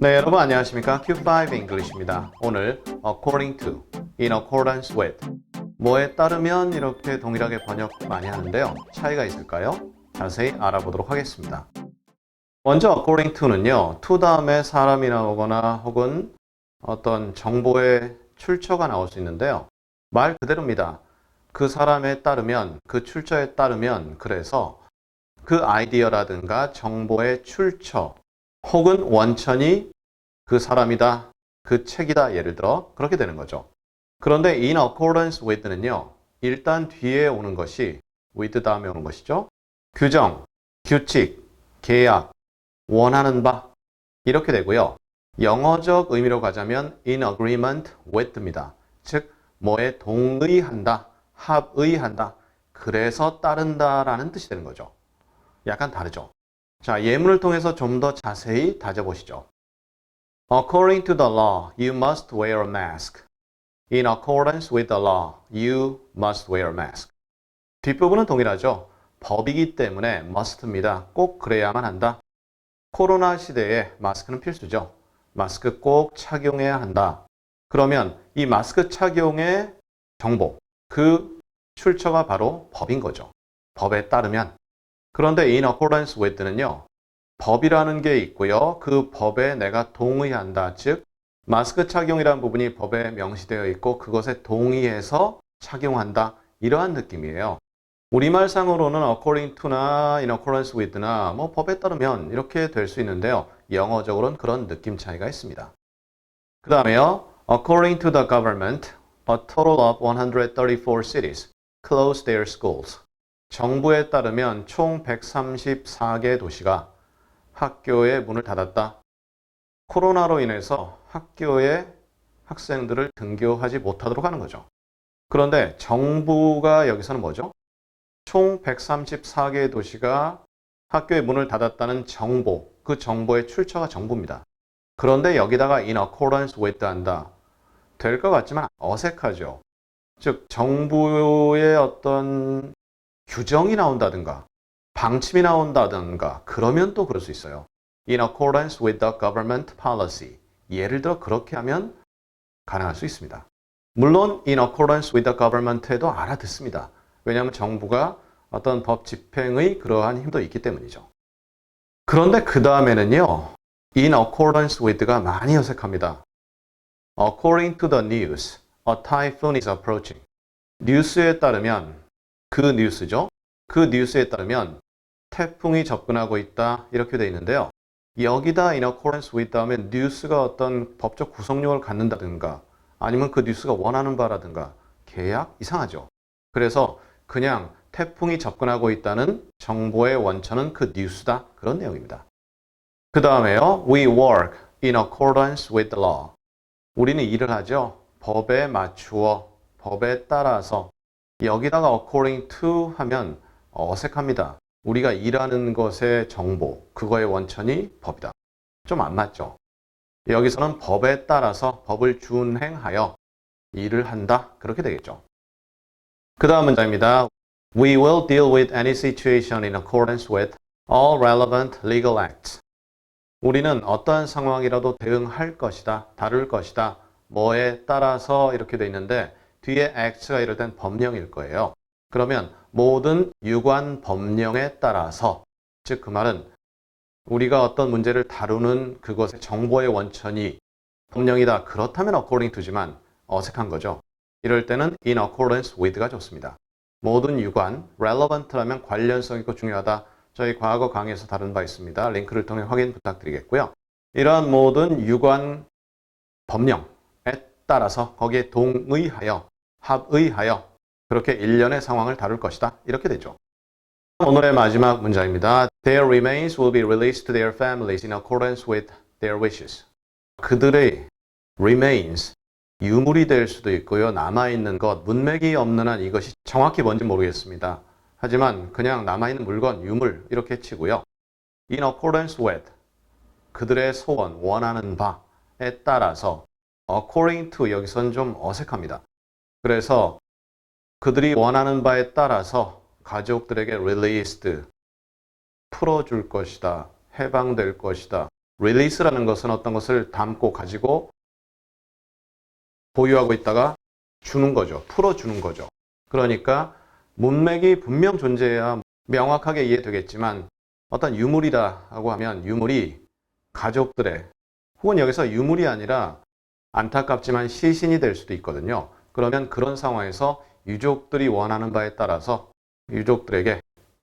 네, 여러분 안녕하십니까? Q5 English입니다. 오늘 according to, in accordance with 뭐에 따르면 이렇게 동일하게 번역 많이 하는데요. 차이가 있을까요? 자세히 알아보도록 하겠습니다. 먼저 according to는요. to 다음에 사람이 나오거나 혹은 어떤 정보의 출처가 나올 수 있는데요. 말 그대로입니다. 그 사람에 따르면, 그 출처에 따르면 그래서 그 아이디어라든가 정보의 출처 혹은 원천이 그 사람이다, 그 책이다 예를 들어 그렇게 되는 거죠. 그런데 in accordance with는요. 일단 뒤에 오는 것이 with 다음에 오는 것이죠. 규정, 규칙, 계약, 원하는 바 이렇게 되고요. 영어적 의미로 가자면 in agreement with입니다. 즉 뭐에 동의한다, 합의한다. 그래서 따른다라는 뜻이 되는 거죠. 약간 다르죠. 자, 예문을 통해서 좀 더 자세히 다져보시죠. According to the law, you must wear a mask. In accordance with the law, you must wear a mask. 뒷부분은 동일하죠. 법이기 때문에 must입니다. 꼭 그래야만 한다. 코로나 시대에 마스크는 필수죠. 마스크 꼭 착용해야 한다. 그러면 이 마스크 착용의 정보, 그 출처가 바로 법인 거죠. 법에 따르면. 그런데 in accordance with는요. 법이라는 게 있고요. 그 법에 내가 동의한다. 즉 마스크 착용이라는 부분이 법에 명시되어 있고 그것에 동의해서 착용한다. 이러한 느낌이에요. 우리말상으로는 according to나 in accordance with나 뭐 법에 따르면 이렇게 될 수 있는데요. 영어적으로는 그런 느낌 차이가 있습니다. 그 다음에요. According to the government, a total of 134 cities closed their schools. 정부에 따르면 총 134개 도시가 학교의 문을 닫았다. 코로나로 인해서 학교에 학생들을 등교하지 못하도록 하는 거죠. 그런데 정부가 여기서는 뭐죠? 총 134개의 도시가 학교의 문을 닫았다는 정보, 그 정보의 출처가 정부입니다. 그런데 여기다가 in accordance with 한다. 될 것 같지만 어색하죠. 즉, 정부의 어떤 규정이 나온다든가, 방침이 나온다든가, 그러면 또 그럴 수 있어요. In accordance with the government policy. 예를 들어 그렇게 하면 가능할 수 있습니다. 물론 in accordance with the government에도 알아듣습니다. 왜냐하면 정부가 어떤 법 집행의 그러한 힘도 있기 때문이죠. 그런데 그 다음에는요, in accordance with가 많이 어색합니다. According to the news, a typhoon is approaching. 뉴스에 따르면 그 뉴스죠. 그 뉴스에 따르면 태풍이 접근하고 있다 이렇게 돼 있는데요. 여기다 in accordance with 다음에 뉴스가 어떤 법적 구성력을 갖는다든가 아니면 그 뉴스가 원하는 바라든가 계약 이상하죠. 그래서 그냥 태풍이 접근하고 있다는 정보의 원천은 그 뉴스다 그런 내용입니다. 그 다음에요. We work in accordance with the law. 우리는 일을 하죠. 법에 맞추어 법에 따라서 여기다가 according to 하면 어색합니다. 우리가 일하는 것의 정보, 그거의 원천이 법이다. 좀 안 맞죠? 여기서는 법에 따라서 법을 준행하여 일을 한다. 그렇게 되겠죠. 그 다음 문장입니다. We will deal with any situation in accordance with all relevant legal acts. 우리는 어떠한 상황이라도 대응할 것이다, 다룰 것이다, 뭐에 따라서 이렇게 돼 있는데 뒤에 act가 이럴 땐 법령일 거예요. 그러면 모든 유관 법령에 따라서 즉 그 말은 우리가 어떤 문제를 다루는 그것의 정보의 원천이 법령이다. 그렇다면 according to지만 어색한 거죠. 이럴 때는 in accordance with가 좋습니다. 모든 유관, relevant라면 관련성 있고 중요하다. 저희 과거 강의에서 다룬 바 있습니다. 링크를 통해 확인 부탁드리겠고요. 이러한 모든 유관 법령에 따라서 거기에 동의하여, 합의하여 그렇게 일련의 상황을 다룰 것이다. 이렇게 되죠. 오늘의 마지막 문장입니다. Their remains will be released to their families in accordance with their wishes. 그들의 remains, 유물이 될 수도 있고요. 남아있는 것, 문맥이 없는 한 이것이 정확히 뭔지 모르겠습니다. 하지만 그냥 남아있는 물건, 유물 이렇게 치고요. In accordance with 그들의 소원, 원하는 바에 따라서 according to 여기선 좀 어색합니다. 그래서 그들이 원하는 바에 따라서 가족들에게 released 풀어줄 것이다. 해방될 것이다. release라는 것은 어떤 것을 담고 가지고 보유하고 있다가 주는 거죠. 풀어주는 거죠. 그러니까 문맥이 분명 존재해야 명확하게 이해되겠지만 어떤 유물이라고 하면 유물이 가족들의 혹은 여기서 유물이 아니라 안타깝지만 시신이 될 수도 있거든요. 그러면 그런 상황에서 유족들이 원하는 바에 따라서 유족들에게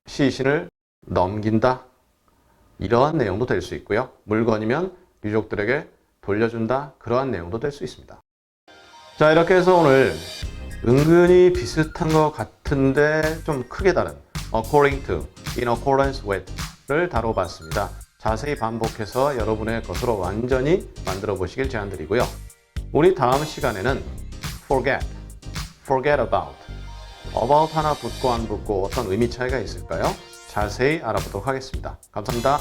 시신을 넘긴다. 이러한 내용도 될 수 있고요. 물건이면 유족들에게 돌려준다. 그러한 내용도 될 수 있습니다. 자, 이렇게 해서 오늘 은근히 비슷한 것 같은데 좀 크게 다른 according to, in accordance with를 다뤄봤습니다. 자세히 반복해서 여러분의 것으로 완전히 만들어 보시길 제안드리고요. 우리 다음 시간에는 forget, forget about, about 하나 붙고 안 붙고 어떤 의미 차이가 있을까요? 자세히 알아보도록 하겠습니다. 감사합니다.